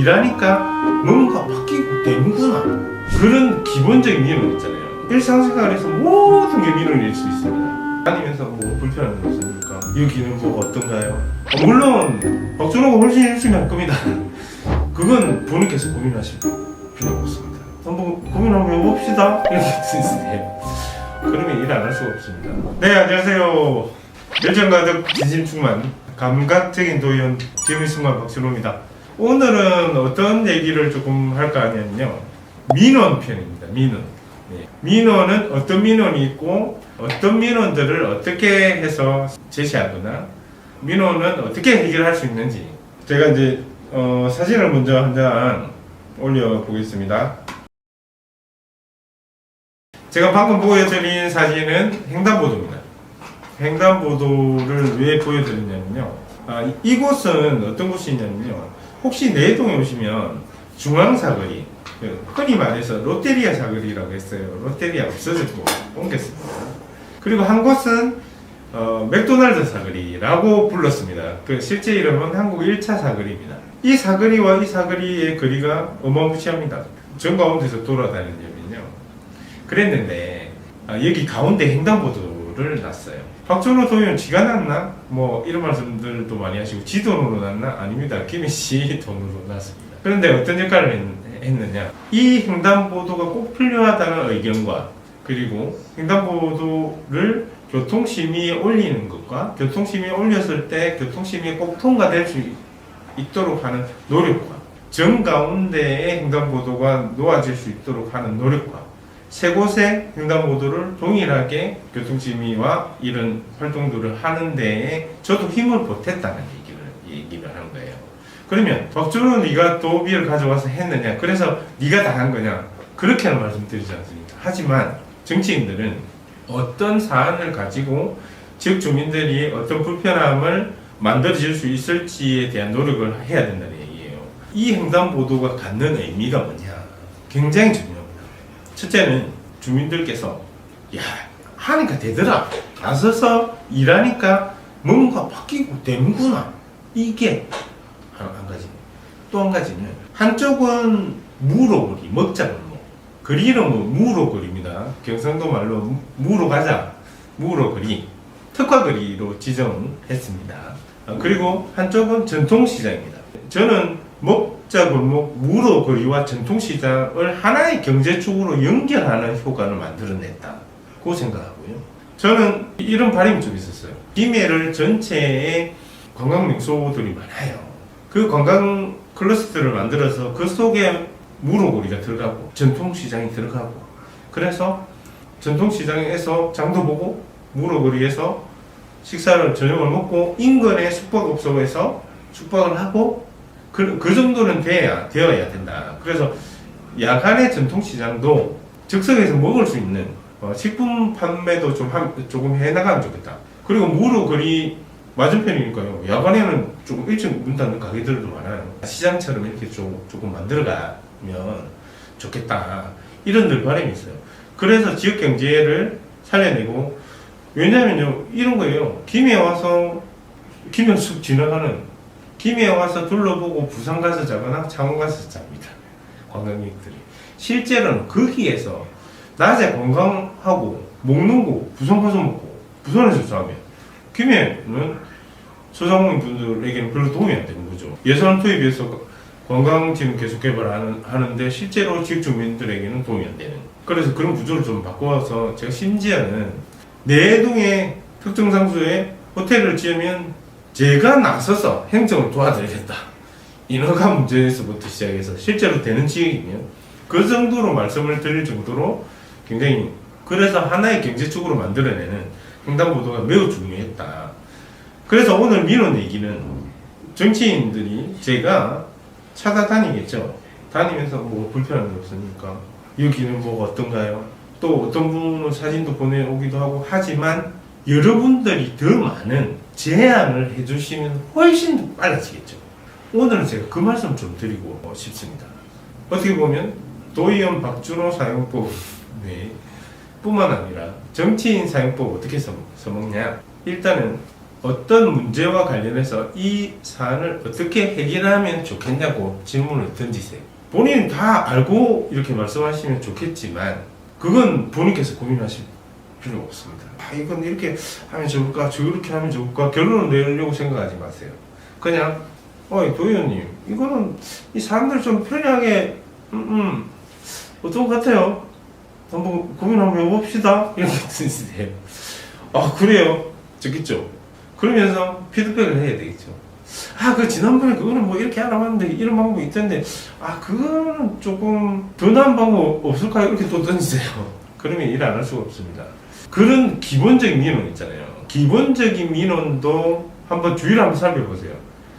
일하니까 뭔가 바뀌고 되는구나. 그런 기본적인 민원 있잖아요. 일상생활에서 모든 게 민원일 수 있습니다. 다니면서 뭐 불편한 거 없습니까? 여기는 뭐 어떤가요? 어, 물론 박준호가 훨씬 열심히 할 겁니다. 그건 본인께서 고민하실 필요가 없습니다. 한번 고민 한번 해봅시다. 이렇게 쓰세요 그러면 일 안 할 수가 없습니다. 네 안녕하세요. 열정 가득 진심 충만 감각적인 도연 재미순간 박준호입니다 오늘은 어떤 얘기를 조금 할까 하면요 민원 편입니다 민원 네. 민원은 어떤 민원이 있고 어떤 민원들을 어떻게 해서 제시하거나 민원은 어떻게 해결할 수 있는지 제가 이제 어, 사진을 먼저 한 장 올려 보겠습니다. 제가 방금 보여드린 사진은 횡단보도입니다. 횡단보도를 왜 보여드리냐면요. 아, 이- 이곳은 어떤 곳이냐면요. 혹시 내동에 오시면 중앙사거리, 그 흔히 말해서 롯데리아 사거리라고 했어요. 롯데리아 없어졌고 옮겼습니다. 그리고 한 곳은 어, 맥도날드 사거리라고 불렀습니다. 그 실제 이름은 한국 1차 사거리입니다. 이 사거리와 이 사거리의 거리가 어마무시합니다. 전 가운데서 돌아다니는 점은요. 그랬는데 아, 여기 가운데 횡단보도를 놨어요. 박준호 도의원 지가 놨나? 뭐 이런 말씀들도 많이 하시고 지 돈으로 놨나? 아닙니다. 김희 씨 돈으로 놨습니다. 그런데 어떤 역할을 했, 했느냐? 이 횡단보도가 꼭 필요하다는 의견과 그리고 횡단보도를 교통심의에 올리는 것과 교통심의에 올렸을 때 교통심의에 꼭 통과될 수 있도록 하는 노력과 정 가운데에 횡단보도가 놓아질 수 있도록 하는 노력과 세 곳의 횡단보도를 동일하게 교통심의와 이런 활동들을 하는 데에 저도 힘을 보탰다는 얘기를 얘기를 하는 거예요. 그러면 박준호 네가 도비를 가져와서 했느냐? 그래서 네가 다 한 거냐? 그렇게는 말씀드리지 않습니다. 하지만 정치인들은 어떤 사안을 가지고 지역 주민들이 어떤 불편함을 만들어질 수 있을지에 대한 노력을 해야 된다는 얘기예요. 이 횡단보도가 갖는 의미가 뭐냐? 굉장히. 첫째는 주민들께서 야 하니까 되더라. 나서서 일하니까 뭔가 바뀌고 되는구나. 이게 한, 한 가지 또 한 가지는 한쪽은 무로거리 먹자골목 거리 이름은 무로거리입니다. 경상도 말로 무로 가자. 무로거리 특화거리로 지정했습니다. 어, 그리고 한쪽은 전통시장입니다. 저는 먹 자 골목 무로 거리와 전통시장을 하나의 경제축으로 연결하는 효과를 만들어냈다 고 생각하고요. 저는 이런 바람이 좀 있었어요. 김해를 전체에 관광 명소들이 많아요. 그 관광 클러스터를 만들어서 그 속에 무로거리가 들어가고 전통시장이 들어가고 그래서 전통시장에서 장도 보고 무로거리에서 식사를 저녁을 먹고 인근의 숙박업소에서 숙박을 하고 그, 그 정도는 돼야, 되어야 된다. 그래서 야간의 전통시장도 즉석에서 먹을 수 있는 어, 식품 판매도 좀 한, 조금 해나가면 좋겠다. 그리고 무로 거리 맞은편이니까요. 야간에는 조금 일찍 문 닫는 가게들도 많아요. 시장처럼 이렇게 좀, 조금 만들어가면 좋겠다. 이런 늘 바람이 있어요. 그래서 지역 경제를 살려내고, 왜냐면요, 이런 거예요. 김해 와서, 쑥 지나가는 김해에 와서 둘러보고 부산 가서 자거나 창원 가서 잡니다. 관광객들이. 실제로는 거기에서 낮에 관광하고 먹는 거 부산 가서 먹고 부산에서 자면 김해는 소상공인 분들에게는 별로 도움이 안 되는 거죠. 예산 투입해서 관광지는 계속 개발하는 하는데 실제로 지역 주민들에게는 도움이 안 되는. 그래서 그런 구조를 좀 바꿔서 제가 심지어는 내동의 특정 장소에 호텔을 지으면 제가 나서서 행정을 도와드리겠다. 인허가 문제에서부터 시작해서 실제로 되는 지역이면 그 정도로 말씀을 드릴 정도로 굉장히 그래서 하나의 경제축으로 만들어내는 횡단보도가 매우 중요했다. 그래서 오늘 민원 얘기는 정치인들이 제가 찾아다니겠죠. 다니면서 뭐 불편한 게 없으니까 여기는 뭐 어떤가요? 또 어떤 분은 사진도 보내오기도 하고 하지만 여러분들이 더 많은 제안을 해주시면 훨씬 더 빨라지겠죠. 오늘은 제가 그 말씀 좀 드리고 싶습니다. 어떻게 보면 도의원 박준호 사용법 외 뿐만 아니라 정치인 사용법 어떻게 써, 써먹냐? 일단은 어떤 문제와 관련해서 이 사안을 어떻게 해결하면 좋겠냐고 질문을 던지세요. 본인 다 알고 이렇게 말씀하시면 좋겠지만 그건 본인께서 고민하실 필요 없습니다. 아, 이건 이렇게 하면 좋을까, 저렇게 하면 좋을까 결론을 내려고 생각하지 마세요. 그냥 어이 도의원님 이거는 이 사람들 좀 편하게 음, 음 어떤 것 같아요? 한번 고민 한번 해봅시다 이렇게 드세요. 아 그래요? 좋겠죠? 그러면서 피드백을 해야 되겠죠. 아, 그 지난번에 그거는 뭐 이렇게 알아봤는데 이런 방법이 있던데 아, 그거는 조금 더 나은 방법 없을까요? 이렇게 또 던지세요. 그러면 일 안 할 수가 없습니다. 그런 기본적인 민원 있잖아요. 기본적인 민원도 한번 주의를 한번 살펴보세요.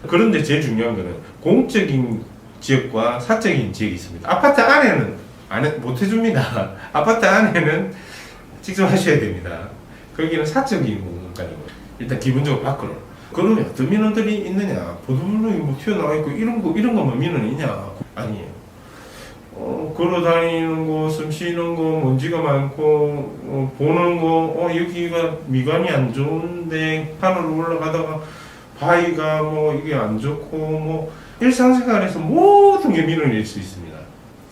그런데 제일 중요한 거는 공적인 지역과 사적인 지역이 있습니다. 아파트 안에는 안 해- 못 해줍니다. 아파트 안에는 직접 하셔야 됩니다. 거기는 사적인 공간이고 일단 기본적으로 밖으로. 그러면 어떤 민원들이 있느냐? 보도블록이 뭐 튀어나와 있고 이런 거 이런 거만 민원이 있냐? 걸어 다니는 거, 숨 쉬는 거, 먼지가 많고, 어, 보는 거, 어, 여기가 미관이 안 좋은데, 산으로 올라가다가 바위가 뭐 이게 안 좋고, 뭐, 일상생활에서 모든 게 민원일 수 있습니다.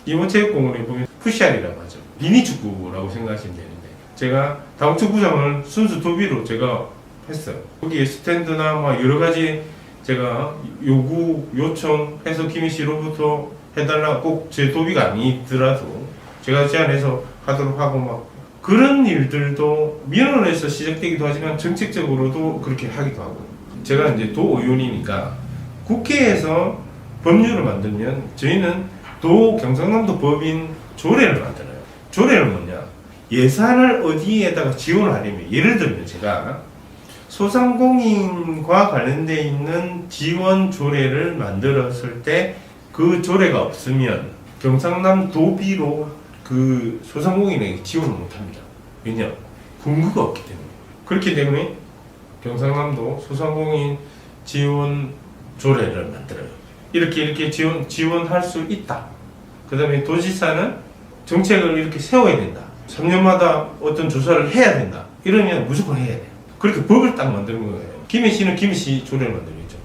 이모체육공원에 보면 푸시알이라고 하죠. 미니축구라고 생각하시면 되는데, 제가 다음축구장을 순수 도비로 제가 했어요. 거기에 스탠드나 뭐 여러 가지 제가 요구, 요청해서 김희 씨로부터 해달라 꼭 제 도비가 아니더라도 제가 제안해서 하도록 하고 막 그런 일들도 민원에서 시작되기도 하지만 정책적으로도 그렇게 하기도 하고 제가 이제 도의원이니까 국회에서 법률을 만들면 저희는 도 경상남도 법인 조례를 만들어요. 조례는 뭐냐? 예산을 어디에다가 지원을 하려면 예를 들면 제가 소상공인과 관련돼 있는 지원 조례를 만들었을 때 그 조례가 없으면 경상남 도비로 그 소상공인에게 지원을 못합니다. 왜냐? 근거가 없기 때문에. 그렇기 때문에 경상남도 소상공인 지원 조례를 만들어요. 이렇게 이렇게 지원 지원할 수 있다. 그 다음에 도지사는 정책을 이렇게 세워야 된다. 3년마다 어떤 조사를 해야 된다. 이러면 무조건 해야 돼요. 그렇게 법을 딱 만드는 거예요. 김해 씨는 김해 씨 조례를 만들겠죠.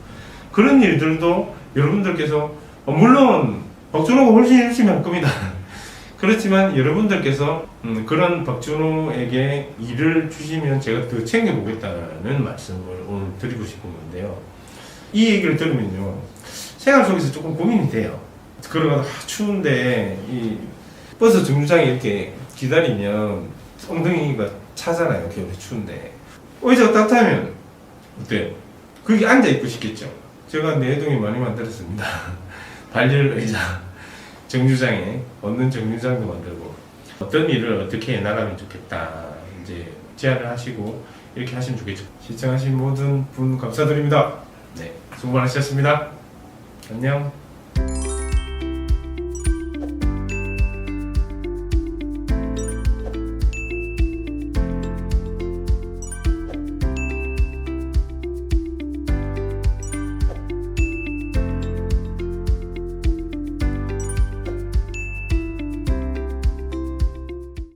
그런 일들도 여러분들께서 어, 물론 박준호가 훨씬 열심히 할 겁니다. 그렇지만 여러분들께서 음, 그런 박준호에게 일을 주시면 제가 더 챙겨보겠다는 말씀을 오늘 드리고 싶은 건데요. 이 얘기를 들으면요. 생활 속에서 조금 고민이 돼요. 걸어가다 아, 추운데 이 버스 정류장에 이렇게 기다리면 엉덩이가 차잖아요. 겨울에 추운데. 의자가 따뜻하면 어때요? 거기 앉아 있고 싶겠죠. 제가 내동이 많이 만들었습니다. 발열 의자 정류장에 얻는 정류장도 만들고 어떤 일을 어떻게 해나가면 좋겠다 이제 제안을 하시고 이렇게 하시면 좋겠죠. 시청하신 모든 분 감사드립니다. 네, 수고 많으셨습니다. 안녕.